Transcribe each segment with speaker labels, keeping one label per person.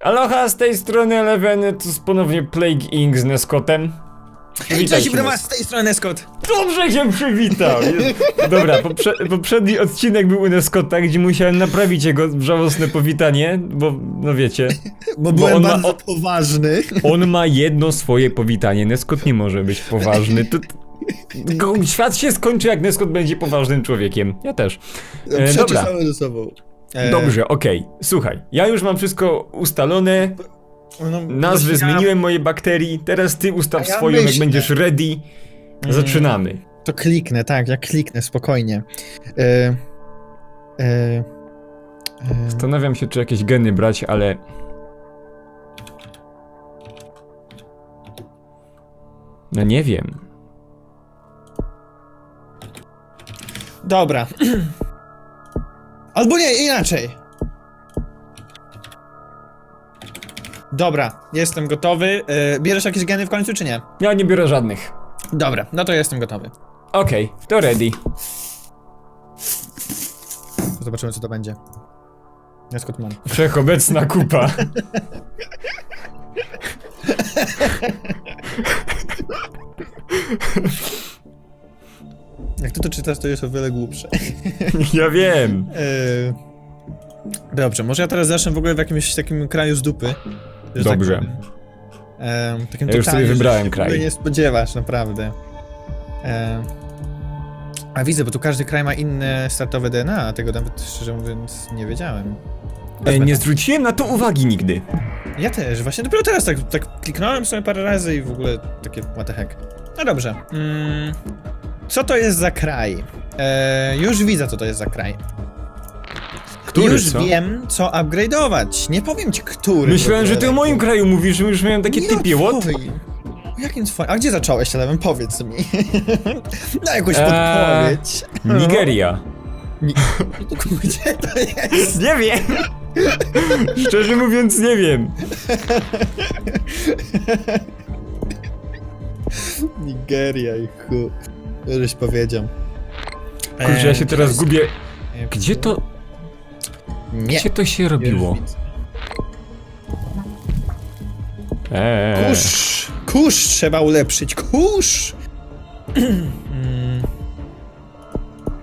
Speaker 1: Aloha, z tej strony Eleven, to jest ponownie Plague Inc. z Neskotem.
Speaker 2: Hej,
Speaker 1: Witajcie
Speaker 2: cześć, was z tej strony Scott.
Speaker 1: Dobrze się przywitał! Dobra, poprze poprzedni odcinek był u Neskota, gdzie musiałem naprawić jego żałosne powitanie, bo, no wiecie,
Speaker 2: Bo
Speaker 1: byłem on ma-
Speaker 2: bardzo poważny.
Speaker 1: on ma jedno swoje powitanie, Neskot nie może być poważny. To, go, świat się skończy, jak Neskot będzie poważnym człowiekiem. Ja też. E, dobra.
Speaker 2: Ze sobą. E,
Speaker 1: Dobrze, okej. Słuchaj, ja już mam wszystko ustalone,
Speaker 2: no,
Speaker 1: nazwy
Speaker 2: ja-
Speaker 1: zmieniłem moje bakterii, teraz ty ustaw
Speaker 2: ja
Speaker 1: swoją, jak
Speaker 2: myślę.
Speaker 1: będziesz ready. Zaczynamy.
Speaker 2: To kliknę, tak, ja kliknę, spokojnie. E, e, e,
Speaker 1: Zastanawiam się, czy jakieś geny brać, ale... No nie wiem.
Speaker 2: dobra. Albo nie, inaczej. Dobra, jestem gotowy. E, bierzesz jakieś geny w końcu, czy nie?
Speaker 1: Ja nie biorę żadnych.
Speaker 2: Dobra, no to jestem gotowy.
Speaker 1: Okej, to ready.
Speaker 2: Zobaczymy, co to będzie. Ja Scott mam.
Speaker 1: Wszechobecna kupa.
Speaker 2: Jak ty to czytasz, to jest o wiele głupsze.
Speaker 1: Ja wiem.
Speaker 2: Eee, Dobrze, może ja teraz zacznę w ogóle w jakimś takim kraju z dupy. że tak
Speaker 1: Dobrze.
Speaker 2: powiem. Eee, takim
Speaker 1: Ja już
Speaker 2: totalnie,
Speaker 1: sobie
Speaker 2: że
Speaker 1: wybrałem
Speaker 2: się w ogóle
Speaker 1: kraj.
Speaker 2: nie spodziewasz, naprawdę. Eee, a widzę, bo tu każdy kraj ma inne startowe DNA, a tego nawet szczerze mówiąc nie wiedziałem.
Speaker 1: E, nie zwróciłem na to uwagi nigdy.
Speaker 2: Ja też, właśnie dopiero teraz tak, tak kliknąłem sobie parę razy i w ogóle takie what the heck. No dobrze. Mm, co to jest za kraj? Eee, już widzę, co to jest za kraj.
Speaker 1: Który,
Speaker 2: już
Speaker 1: co?
Speaker 2: wiem, co upgrade'ować. Nie powiem ci, który.
Speaker 1: Myślałem, że ty o moim kraju mówisz, że już miałem takie
Speaker 2: Nie
Speaker 1: typie, what?
Speaker 2: jakim twoim? A gdzie zacząłeś, Eleven? Powiedz mi. Na jakąś
Speaker 1: Eee.
Speaker 2: podpowiedź.
Speaker 1: Nigeria.
Speaker 2: Ni- Gdzie to jest?
Speaker 1: Nie wiem. Szczerze mówiąc, nie wiem.
Speaker 2: Nigeria i chu. Żeś powiedział.
Speaker 1: Kurczę, ja się
Speaker 2: Eee,
Speaker 1: teraz gubię.
Speaker 2: Eee,
Speaker 1: Gdzie to,
Speaker 2: Nie.
Speaker 1: gdzie to się robiło? Eee.
Speaker 2: Kurz! Kurz trzeba ulepszyć, kurz!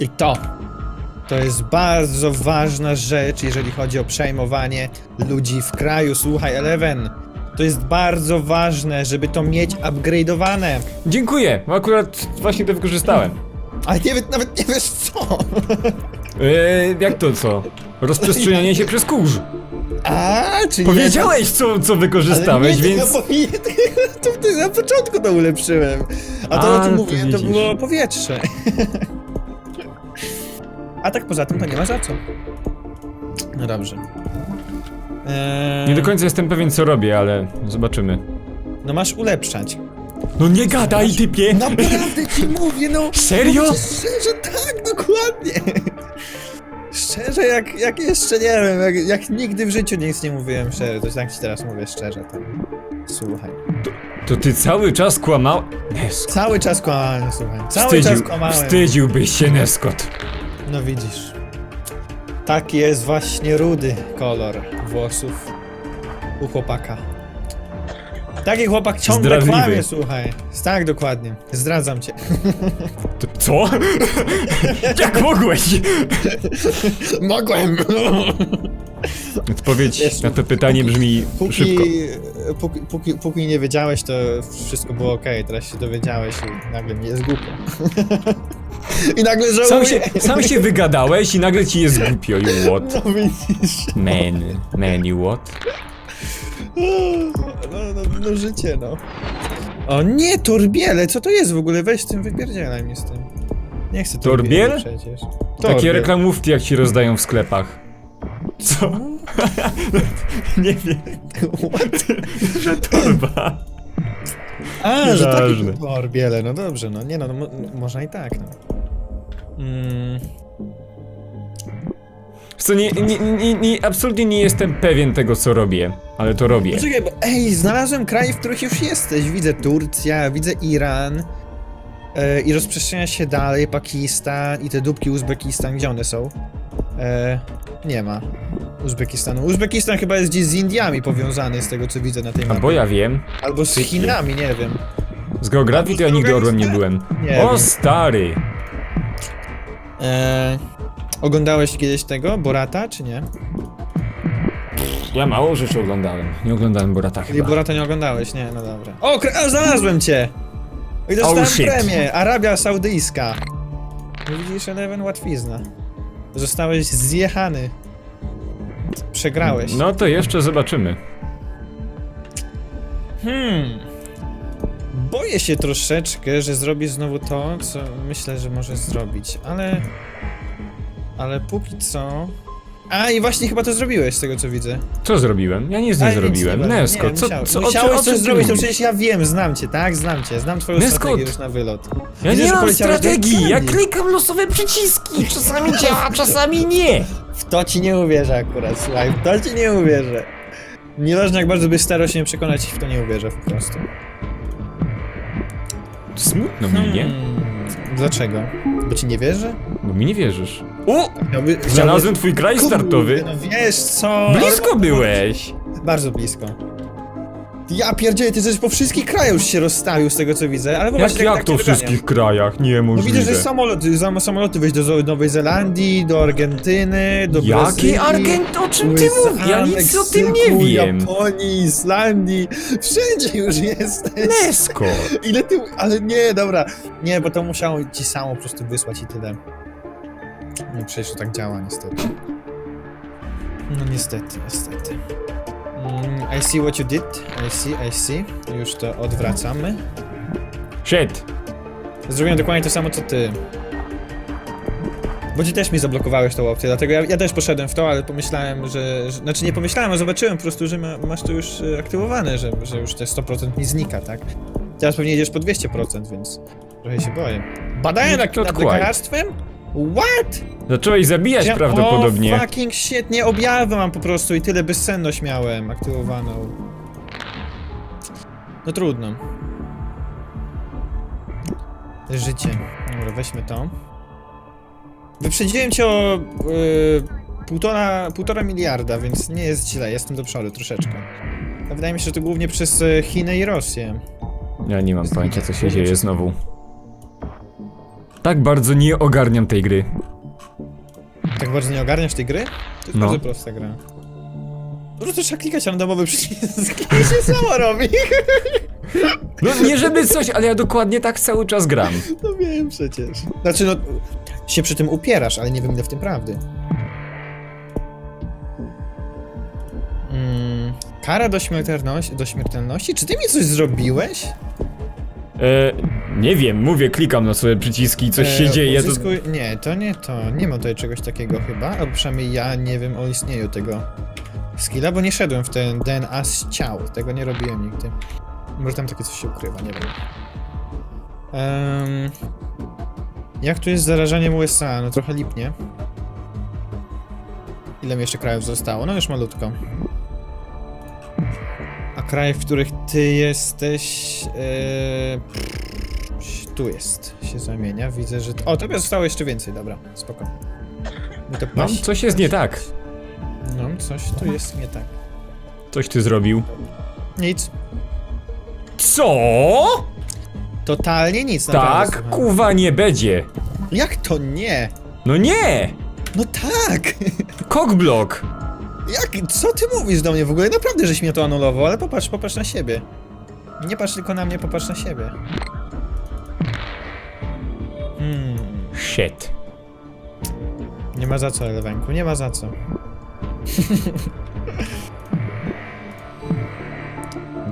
Speaker 2: I to. To jest bardzo ważna rzecz, jeżeli chodzi o przejmowanie ludzi w kraju. Słuchaj, Eleven. To jest bardzo ważne, żeby to mieć upgrade'owane.
Speaker 1: Dziękuję, akurat właśnie to wykorzystałem.
Speaker 2: Ale nie, wie- nawet nie wiesz co.
Speaker 1: Eee, jak to co? Rozprzestrzenianie się przez kurz.
Speaker 2: A, czyli
Speaker 1: Powiedziałeś co, co
Speaker 2: Ale
Speaker 1: wykorzystałeś,
Speaker 2: nie,
Speaker 1: więc...
Speaker 2: Ja, powinien, to na początku to ulepszyłem. A to,
Speaker 1: A,
Speaker 2: o czym
Speaker 1: to
Speaker 2: mówiłem, to
Speaker 1: widzisz.
Speaker 2: było powietrze. A tak poza tym to nie ma za co. No dobrze. Eee,
Speaker 1: Nie do końca jestem pewien co robię, ale zobaczymy.
Speaker 2: No masz ulepszać.
Speaker 1: No nie gadaj, typie!
Speaker 2: Naprawdę ci mówię, no.
Speaker 1: Serio?
Speaker 2: Ci Szczerze, tak, dokładnie. Szczerze, jak, jak jeszcze nie wiem, jak, jak nigdy w życiu nic nie mówiłem szczerze, to tak ci teraz mówię szczerze, to słuchaj.
Speaker 1: To ty cały czas kłamał... Neskot.
Speaker 2: Cały czas kłamałem, słuchaj. Cały czas
Speaker 1: Wstydził,
Speaker 2: kłamałem.
Speaker 1: wstydziłbyś się, Neskot.
Speaker 2: No widzisz. Taki jest właśnie rudy kolor włosów u chłopaka. Taki chłopak ciągle
Speaker 1: Zdradliwy.
Speaker 2: kłamie, słuchaj. Tak, dokładnie. Zdradzam cię.
Speaker 1: Co? Jak mogłeś?
Speaker 2: Mogłem!
Speaker 1: Odpowiedź na to pytanie brzmi szybko.
Speaker 2: Póki, póki, póki, póki nie wiedziałeś, to wszystko było ok. Teraz się dowiedziałeś i nagle mi jest głupio. I nagle żałuję.
Speaker 1: Sam się, sam się wygadałeś i nagle ci jest głupio, you what?
Speaker 2: No widzisz.
Speaker 1: Man, man, you what?
Speaker 2: No, no, no życie, no. O nie, torbiele, co to jest w ogóle? Weź z tym, wypierdzielaj mi z tym. Nie chcę
Speaker 1: Torbiel?
Speaker 2: torbieli przecież.
Speaker 1: Takie
Speaker 2: Torbiel.
Speaker 1: reklamówki jak ci rozdają w sklepach. Co? Nie wiem. Że torba.
Speaker 2: A, że takie
Speaker 1: Nieważne.
Speaker 2: torbiele, no dobrze, no nie no, no mo- można i tak, no. Mm,
Speaker 1: Co, nie, nie, nie, nie, absolutnie nie jestem pewien tego, co robię, ale to robię.
Speaker 2: Poczekaj, bo ej, znalazłem kraj, w których już jesteś. Widzę Turcja, widzę Iran. E, I rozprzestrzenia się dalej, Pakistan i te dupki Uzbekistan, gdzie one są? E, nie ma Uzbekistanu. Uzbekistan chyba jest gdzieś z Indiami powiązany, z tego co widzę na tej
Speaker 1: A
Speaker 2: mapie.
Speaker 1: bo ja wiem.
Speaker 2: Albo z Chinami, nie wiem.
Speaker 1: Z geografii to ja nigdy orłem nie byłem.
Speaker 2: Nie
Speaker 1: O
Speaker 2: wiem.
Speaker 1: stary!
Speaker 2: E, oglądałeś kiedyś tego, Borata, czy nie?
Speaker 1: Ja mało rzeczy oglądałem. Nie oglądałem Borata
Speaker 2: Czyli
Speaker 1: chyba.
Speaker 2: Borata nie oglądałeś, nie, no dobra. O, kre- znalazłem cię! I dostałem
Speaker 1: Oh, shit.
Speaker 2: premię, Arabia Saudyjska. No widzisz, Eleven łatwizna. Zostałeś zjechany. Przegrałeś.
Speaker 1: No to jeszcze zobaczymy.
Speaker 2: Hmm. Boję się troszeczkę, że zrobisz znowu to, co myślę, że możesz zrobić, ale... Ale póki co... A, i właśnie chyba to zrobiłeś, z tego co widzę.
Speaker 1: Co zrobiłem? Ja nic nie
Speaker 2: Ale nic
Speaker 1: zrobiłem.
Speaker 2: nie,
Speaker 1: Nesko,
Speaker 2: nie,
Speaker 1: co,
Speaker 2: musiał-
Speaker 1: co, o,
Speaker 2: Musiałeś
Speaker 1: o
Speaker 2: coś
Speaker 1: ty
Speaker 2: zrobić, to
Speaker 1: mówisz?
Speaker 2: przecież ja wiem, znam cię, tak? Znam cię, znam twoją
Speaker 1: Nesko,
Speaker 2: strategię już na wylot.
Speaker 1: Ja
Speaker 2: Widzę,
Speaker 1: nie
Speaker 2: że
Speaker 1: mam
Speaker 2: poleciałeś do
Speaker 1: strategii, ja klikam losowe przyciski. Czasami działa, czasami nie.
Speaker 2: W to ci nie uwierzę akurat, słuchaj, w to ci nie uwierzę. Nieważne jak bardzo byś starał się mnie przekonać, w to nie uwierzę po prostu.
Speaker 1: Smutno mi, nie?
Speaker 2: Hmm, Dlaczego? Bo ci nie wierzę?
Speaker 1: Bo mi nie wierzysz. O!
Speaker 2: Chciałby,
Speaker 1: Znalazłem twój kraj
Speaker 2: Kurde,
Speaker 1: startowy.
Speaker 2: No wiesz co?
Speaker 1: Blisko byłeś.
Speaker 2: Bardzo blisko. Ja pierdzielę, ty coś po wszystkich krajach już się rozstawił z tego co widzę, ale
Speaker 1: Jak, jak to w wszystkich krajach?
Speaker 2: No
Speaker 1: Niemożliwe.
Speaker 2: widzę, że samoloty, sam- samoloty wejść do Zo- Nowej Zelandii, do Argentyny, do Brazylii.
Speaker 1: Jakie Argent? O czym ty
Speaker 2: USA,
Speaker 1: mówisz? Ja nic o tym
Speaker 2: Meksyku,
Speaker 1: nie wiem.
Speaker 2: Japonii, Islandii, wszędzie już jesteś.
Speaker 1: Nesko.
Speaker 2: Ile ty, ale nie, dobra, nie, bo to musiało ci samo po prostu wysłać i tyle. No przecież to tak działa niestety. No niestety, niestety. Mm, I see what you did, I see, I see. Już to odwracamy.
Speaker 1: Shit.
Speaker 2: Zrobiłem dokładnie to samo co ty. Bo ty też mi zablokowałeś tą opcję, dlatego ja, ja też poszedłem w to, ale pomyślałem, że, że... Znaczy nie pomyślałem, a zobaczyłem po prostu, że ma, masz to już e, aktywowane, że, że już te 100% mi znika, tak? Teraz pewnie jedziesz po 200%, więc trochę się boję. Badania nad,
Speaker 1: Not
Speaker 2: nad
Speaker 1: quite.
Speaker 2: What?
Speaker 1: Zacząłeś zabijać
Speaker 2: Ja-
Speaker 1: prawdopodobnie.
Speaker 2: O, fucking shit, nie objawy mam po prostu i tyle bezsenność miałem aktywowaną. No trudno. Życie. Dobra, weźmy to. Wyprzedziłem cię o y, półtora, półtora miliarda, więc nie jest źle, jestem do przodu troszeczkę. A wydaje mi się, że to głównie przez y, Chiny i Rosję.
Speaker 1: Ja nie mam pojęcia co się dzieje znowu. Tak bardzo nie ogarniam tej gry.
Speaker 2: Tak bardzo nie ogarniasz tej gry? To jest
Speaker 1: No.
Speaker 2: bardzo prosta gra. No to trzeba klikać randomowy przycisk i się samo robi.
Speaker 1: No nie żeby coś, ale ja dokładnie tak cały czas gram.
Speaker 2: No wiem przecież. Znaczy no, się przy tym upierasz, ale nie wiem ile w tym prawdy. Mm, kara do śmiertelności, do śmiertelności? Czy ty mi coś zrobiłeś?
Speaker 1: E, nie wiem, mówię, klikam na swoje przyciski, coś się
Speaker 2: E,
Speaker 1: dzieje. To...
Speaker 2: uzyskuj... Nie, to nie to. Nie ma tutaj czegoś takiego chyba, albo przynajmniej ja nie wiem o istnieniu tego skilla, bo nie szedłem w ten DNA z ciał. Tego nie robiłem nigdy. Może tam takie coś się ukrywa, nie wiem. Em, jak tu jest z zarażaniem USA? No trochę lipnie. Ile mi jeszcze krajów zostało? No już malutko. A kraje, w których ty jesteś... E, tu jest, się zamienia. Widzę, że... O, tobie zostało jeszcze więcej, dobra, spoko. To
Speaker 1: No,
Speaker 2: pasi.
Speaker 1: coś jest nie tak.
Speaker 2: No, coś tu jest nie tak.
Speaker 1: Coś ty zrobił.
Speaker 2: Nic.
Speaker 1: Co?
Speaker 2: Totalnie nic, naprawdę,
Speaker 1: Tak,
Speaker 2: słucham.
Speaker 1: kuwa nie będzie.
Speaker 2: Jak to nie?
Speaker 1: No nie!
Speaker 2: No tak!
Speaker 1: Cockblock!
Speaker 2: Jak, co ty mówisz do mnie w ogóle? Naprawdę, żeś mnie to anulował, ale popatrz, popatrz na siebie. Nie patrz tylko na mnie, popatrz na siebie.
Speaker 1: Shit.
Speaker 2: nie ma za co, Elewenku, nie ma za co.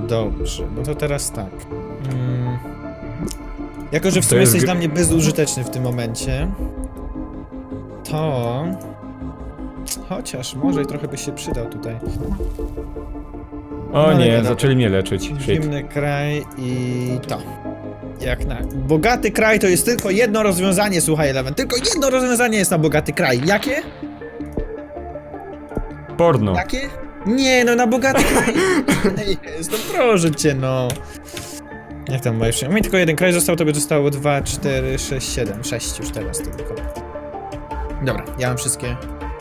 Speaker 2: Dobrze, no to teraz tak. Mm. Jako, że w sumie
Speaker 1: jest
Speaker 2: jesteś dla mnie bezużyteczny w tym momencie, to... Chociaż może i trochę byś się przydał tutaj.
Speaker 1: O
Speaker 2: No,
Speaker 1: nie, zaczęli mnie leczyć. Shit.
Speaker 2: Zimny kraj i to. Jak na... Bogaty kraj to jest tylko jedno rozwiązanie, słuchaj Eleven. Tylko jedno rozwiązanie jest na bogaty kraj. Jakie?
Speaker 1: Porno.
Speaker 2: Jakie? Nie, no na bogaty kraj jest, no proszę cię, no. Jak tam jeszcze? Mi tylko jeden kraj został, to by zostało 2, 4, 6, 7. 6 już teraz tylko. Dobra, ja mam wszystkie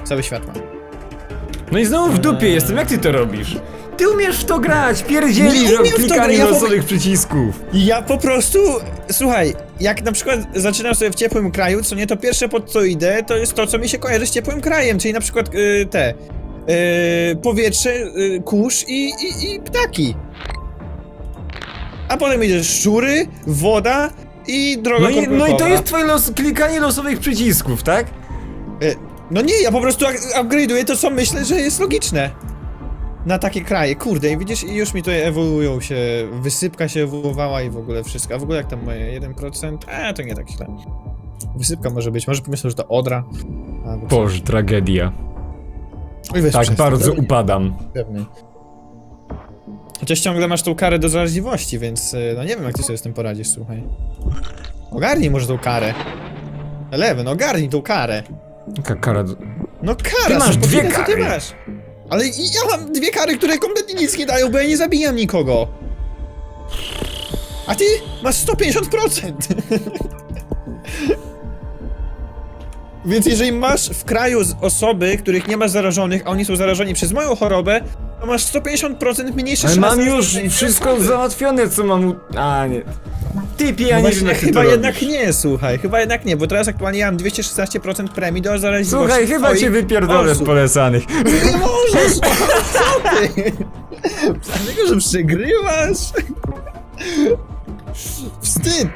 Speaker 2: Całe światła.
Speaker 1: No i znowu w dupie jestem, jak ty to robisz? Ty umiesz w to grać, pierdzielisz
Speaker 2: Nie umiem w to grać,
Speaker 1: klikanie
Speaker 2: ja po-
Speaker 1: losowych przycisków.
Speaker 2: Ja po prostu, słuchaj, jak na przykład zaczynam sobie w ciepłym kraju, co nie, to pierwsze pod co idę, to jest to, co mi się kojarzy z ciepłym krajem, czyli na przykład y, te, y, powietrze, y, kurz i, i, i ptaki. A potem idę szczury, woda i droga
Speaker 1: No i, no i to jest twoje los, klikanie losowych przycisków, tak?
Speaker 2: Y, No nie, ja po prostu up- upgrade'uję to, co myślę, że jest logiczne. Na takie kraje. Kurde, i widzisz, i już mi tutaj ewoluują się, wysypka się ewoluowała i w ogóle wszystko. A w ogóle jak tam moje 1%? A, to nie tak źle. Wysypka może być, może pomyślę, że to Odra. Albo.
Speaker 1: Boże, tragedia.
Speaker 2: Oj, weź
Speaker 1: Tak
Speaker 2: przestań,
Speaker 1: bardzo upadam.
Speaker 2: Pewnie. Chociaż ciągle masz tą karę do zaraźliwości, więc y, no nie wiem, jak ty sobie z tym poradzisz, słuchaj. Ogarnij może tą karę. Eleven, ogarnij tą karę.
Speaker 1: Jaka kara... do-
Speaker 2: No kara,
Speaker 1: Ty masz dwie
Speaker 2: co ty
Speaker 1: kary.
Speaker 2: masz? Ale ja mam dwie kary, które kompletnie nic nie dają, bo ja nie zabijam nikogo. A ty masz 150%. Więc jeżeli masz w kraju osoby, których nie masz zarażonych, a oni są zarażeni przez moją chorobę, to masz 150% mniejsze
Speaker 1: Ale
Speaker 2: szanse
Speaker 1: mam już wszystko załatwione, co mam... u- A, nie. Typie, ja
Speaker 2: No
Speaker 1: nie
Speaker 2: właśnie,
Speaker 1: wiem, jak ty
Speaker 2: chyba
Speaker 1: to
Speaker 2: jednak
Speaker 1: robisz.
Speaker 2: nie, słuchaj, chyba jednak nie, bo teraz aktualnie ja mam 216% premii do zaraźliwości
Speaker 1: Słuchaj, chyba
Speaker 2: twoich
Speaker 1: cię wypierdolę z
Speaker 2: osób.
Speaker 1: polecanych.
Speaker 2: Nie możesz! Co ty? Dlatego, że przegrywasz? Wstyd!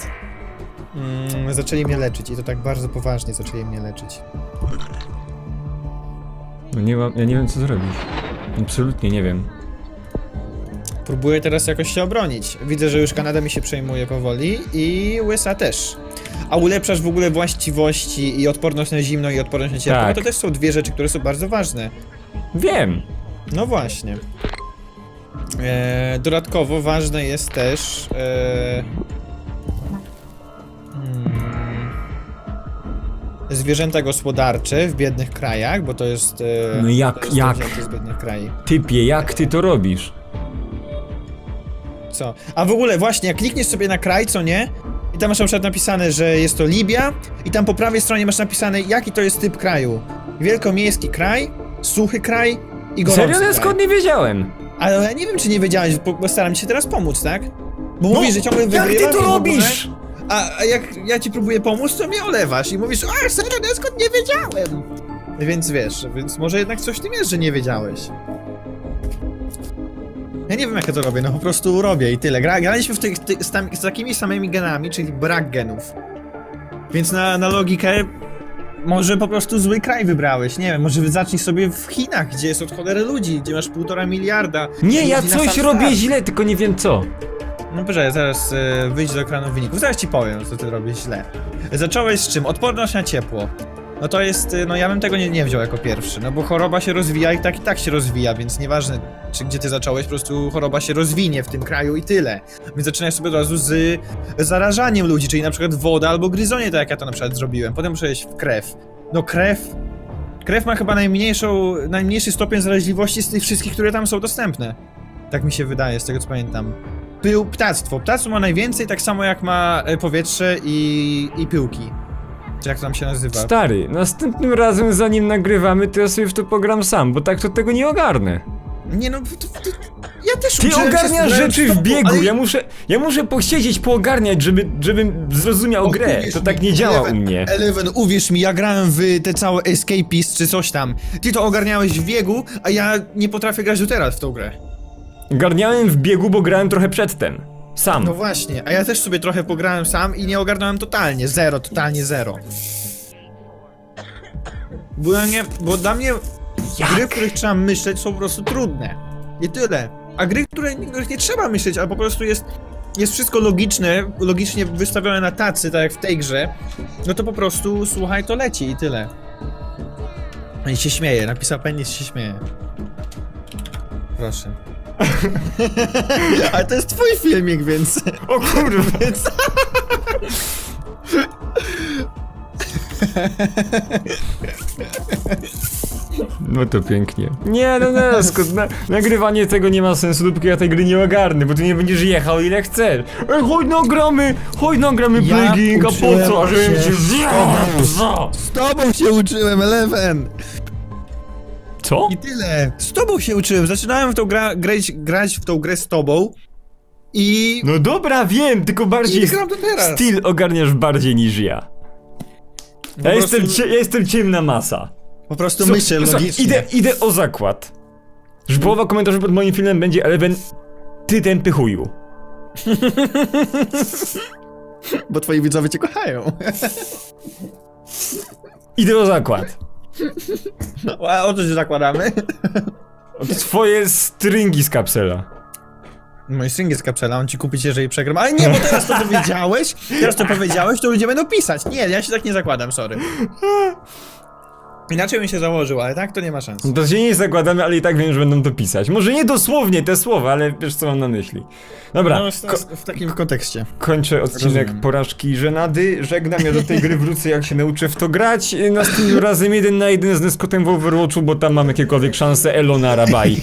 Speaker 2: Mm, zaczęli mnie leczyć i to tak bardzo poważnie zaczęli mnie leczyć.
Speaker 1: No nie mam, ja nie wiem, co zrobić. Absolutnie nie wiem.
Speaker 2: Próbuję teraz jakoś się obronić. Widzę, że już Kanada mi się przejmuje powoli i USA też. A ulepszasz w ogóle właściwości i odporność na zimno i odporność na ciepło,
Speaker 1: Tak.
Speaker 2: to też są dwie rzeczy, które są bardzo ważne.
Speaker 1: Wiem.
Speaker 2: No właśnie. E, dodatkowo ważne jest też. E, zwierzęta gospodarcze w biednych krajach, bo to jest. E,
Speaker 1: No jak-
Speaker 2: to jest
Speaker 1: jak?
Speaker 2: z biednych krajów.
Speaker 1: Typie, jak ty to robisz?
Speaker 2: Co? A w ogóle właśnie, jak klikniesz sobie na kraj, co nie? I tam masz na przykład napisane, że jest to Libia, i tam po prawej stronie masz napisane, jaki to jest typ kraju. Wielkomiejski kraj, suchy kraj i gorący
Speaker 1: Serio,
Speaker 2: kraj.
Speaker 1: skąd nie wiedziałem?
Speaker 2: Ale ja nie wiem, czy nie wiedziałeś, bo, staram się teraz pomóc, tak? Bo mówisz, że ciągle
Speaker 1: No, jak
Speaker 2: wygrywasz
Speaker 1: ty to robisz?
Speaker 2: A, a jak ja ci próbuję pomóc, to mnie olewasz i mówisz, a serio, ja skąd nie wiedziałem? Więc wiesz, więc może jednak coś ty wiesz, że nie wiedziałeś. Ja nie wiem, jak ja to robię, no po prostu robię i tyle. Gra, graliśmy w tych, ty, z, tam, z takimi samymi genami, czyli brak genów. Więc na, na logikę może po prostu zły kraj wybrałeś, nie wiem, może zacznij sobie w Chinach, gdzie jest od cholery ludzi, gdzie masz półtora miliarda.
Speaker 1: Nie, ja coś robię źle, tylko nie wiem co.
Speaker 2: No poczekaj, zaraz e, wyjść do ekranu wyników. Zaraz ci powiem, co ty robisz źle. Zacząłeś z czym? Odporność na ciepło. No to jest, e, no ja bym tego nie, nie wziął jako pierwszy, no bo choroba się rozwija i tak i tak się rozwija, więc nieważne czy gdzie ty zacząłeś, po prostu choroba się rozwinie w tym kraju i tyle. Więc zaczynasz sobie od razu z zarażaniem ludzi, czyli na przykład woda albo gryzonie, tak jak ja to na przykład zrobiłem. Potem przejść w krew. No krew... Krew ma chyba najmniejszą, najmniejszy stopień zaraźliwości z tych wszystkich, które tam są dostępne. Tak mi się wydaje, z tego co pamiętam. Pył, ptactwo. Ptactwo ma najwięcej, tak samo jak ma e, powietrze i, i pyłki. Czy jak to tam się nazywa?
Speaker 1: Stary, następnym razem zanim nagrywamy, to ja sobie w to pogram sam, bo tak to tego nie ogarnę.
Speaker 2: Nie no, to, to, ja też
Speaker 1: Ty
Speaker 2: uczyłem się
Speaker 1: ogarniasz rzeczy w biegu,
Speaker 2: ale-
Speaker 1: ja muszę, ja muszę posiedzieć, poogarniać, żeby, żebym zrozumiał grę.
Speaker 2: uwierz
Speaker 1: To
Speaker 2: mi,
Speaker 1: tak nie działa u
Speaker 2: Eleven,
Speaker 1: mnie.
Speaker 2: Eleven, uwierz mi, ja grałem w te całe Escapist czy coś tam. Ty to ogarniałeś w biegu, a ja nie potrafię grać do teraz w tą grę.
Speaker 1: Ogarniałem w biegu, bo grałem trochę przedtem. Sam.
Speaker 2: No właśnie, a ja też sobie trochę pograłem sam i nie ogarnąłem totalnie. Zero, totalnie zero. Bo, dla mnie, bo dla mnie gry, w których trzeba myśleć są po prostu trudne. I tyle. A gry, które, w których nie trzeba myśleć, a po prostu jest, jest wszystko logiczne, logicznie wystawione na tacy, tak jak w tej grze, no to po prostu słuchaj, to leci i tyle. I się śmieje, napisał Penis się śmieje. Proszę. Ale to jest twój filmik, więc...
Speaker 1: O kurwa.
Speaker 2: Więc...
Speaker 1: No to pięknie. Nie, no no, skąd na, nagrywanie tego nie ma sensu, dopóki ja tej gry nie ogarnę, bo ty nie będziesz jechał ile chcesz. Ej, chodź nagramy, chodź nagramy
Speaker 2: Ja
Speaker 1: Plague a po co, a żebym
Speaker 2: się
Speaker 1: zjadł.
Speaker 2: Z tobą się uczyłem, Eleven!
Speaker 1: Co?
Speaker 2: I tyle. Z tobą się uczyłem. Zaczynałem w tą gra, grać, grać w tą grę z tobą i...
Speaker 1: No dobra, wiem, tylko
Speaker 2: I
Speaker 1: bardziej
Speaker 2: gram to teraz.
Speaker 1: styl ogarniasz bardziej niż ja.
Speaker 2: Po
Speaker 1: Ja
Speaker 2: prostu-
Speaker 1: jestem, cie, ja jestem ciemna masa.
Speaker 2: Po prostu
Speaker 1: Słuch-
Speaker 2: myślę
Speaker 1: słuchaj,
Speaker 2: logicznie.
Speaker 1: Idę, idę o zakład. Że połowa komentarzy pod moim filmem będzie Eleven, ty ten pychuju.
Speaker 2: Bo twoi widzowie cię kochają.
Speaker 1: Idę o zakład.
Speaker 2: A o co się zakładamy?
Speaker 1: Twoje stringi z kapsela.
Speaker 2: Mój string jest kapsela, on ci kupić, jeżeli przegram. Ale nie, bo teraz to powiedziałeś, teraz to powiedziałeś, to ludzie będą pisać. Nie, ja się tak nie zakładam, sorry. Inaczej bym się założył, ale tak to nie ma szans.
Speaker 1: To się nie zakładamy, ale i tak wiem, że będą to pisać. Może nie dosłownie te słowa, ale wiesz co mam na myśli. Dobra,
Speaker 2: No, w,
Speaker 1: ko-
Speaker 2: w takim kontekście.
Speaker 1: kończę odcinek
Speaker 2: Rozumiem.
Speaker 1: porażki i żenady. Żegnam, ja do tej gry wrócę jak się nauczę w to grać. Następnym razem jeden na jeden z Neskotem w Overwatchu, bo tam mam jakiekolwiek szanse Elona Rabai.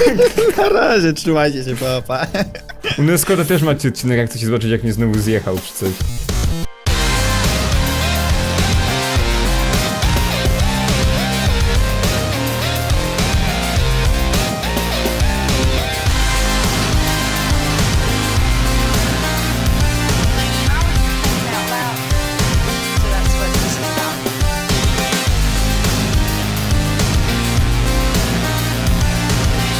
Speaker 2: Na razie, trzymajcie się, papa.
Speaker 1: U Neskota też macie odcinek, jak chcecie zobaczyć jak mnie znowu zjechał czy coś.